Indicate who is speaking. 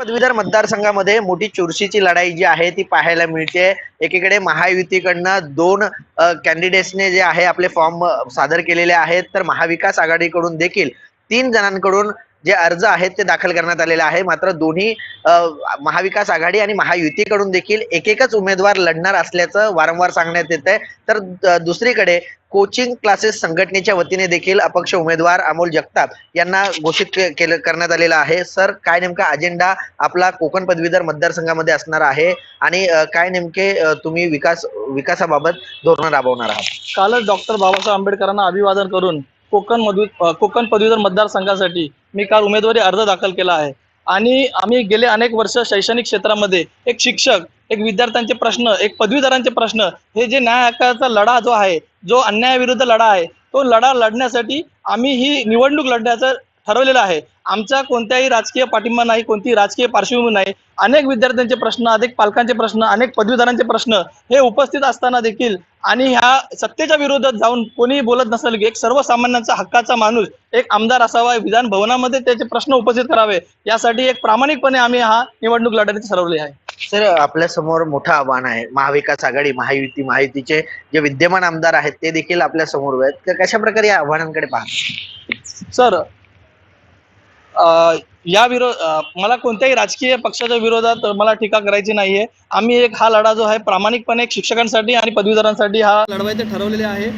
Speaker 1: पदवीधर मतदारसंघामध्ये मोठी चुरशीची लढाई जी आहे ती पाहायला मिळते. एकीकडे महायुतीकडनं दोन कॅन्डिडेट्सने जे आहे आपले फॉर्म सादर केलेले आहेत. तर महाविकास आघाडीकडून देखील तीन जणांकडून जे अर्ज आहेत ते दाखल करण्यात आलेले आहे. मात्र दोन्ही महाविकास आघाडी आणि महायुतीकडून देखील एक एकच उमेदवार लढणार असल्याचं वारंवार सांगण्यात येत आहे तर दुसरीकडे कोचिंग क्लासेस संघटनेच्या वतीने देखील अपक्ष उमेदवार अमोल जगताप यांना घोषित केलं करण्यात आलेला आहे. सर काय नेमका अजेंडा आपला कोकण पदवीधर मतदारसंघामध्ये असणार आहे? आणि काय नेमके तुम्ही विकास विकासाबाबत धोरण राबवणार आहात?
Speaker 2: कालच डॉक्टर बाबासाहेब आंबेडकरांना अभिवादन करून कोकण मधु कोकण पदवीधर मतदारसंघासाठी मी काल उमेदवारी अर्ज दाखल केला आहे. आणि आम्ही गेले अनेक वर्ष शैक्षणिक क्षेत्रामध्ये एक शिक्षक एक विद्यार्थ्यांचे प्रश्न एक पदवीधरांचे प्रश्न हे जे न्याय हक्काचा लढा जो आहे जो अन्यायाविरुद्ध लढा आहे तो लढा लढण्यासाठी आम्ही ही निवडणूक लढण्याचं ठरवलेलं आहे. आमचा कोणत्याही राजकीय पाठिंबा नाही कोणतीही राजकीय पार्श्वभूमी नाही. अनेक विद्यार्थ्यांचे प्रश्न अनेक पालकांचे प्रश्न अनेक पदवीधरांचे प्रश्न हे उपस्थित असताना देखील आणि ह्या सत्तेच्या विरोधात जाऊन कोणी बोलत नसेल की एक सर्वसामान्यांचा हक्काचा माणूस एक आमदार असावा विधान भवनामध्ये त्याचे प्रश्न उपस्थित करावे यासाठी एक प्रामाणिकपणे आम्ही हा निवडणूक लढण्याचे ठरवले आहे.
Speaker 1: सर आपल्यासमोर मोठं आव्हान आहे. महाविकास आघाडी महायुती महायुतीचे जे विद्यमान आमदार आहेत ते देखील आपल्यासमोर आहेत. तर कशा प्रकारे या आव्हानांकडे पाहता
Speaker 2: सर या विरोध मला कोणत्याही राजकीय पक्षाच्या विरोधात मला टीका करायची नाहीये. आम्ही एक हा लढा जो आहे प्रामाणिकपणे एक शिक्षकांसाठी आणि पदवीधरांसाठी हा लढवायचे ठरवलेले आहे.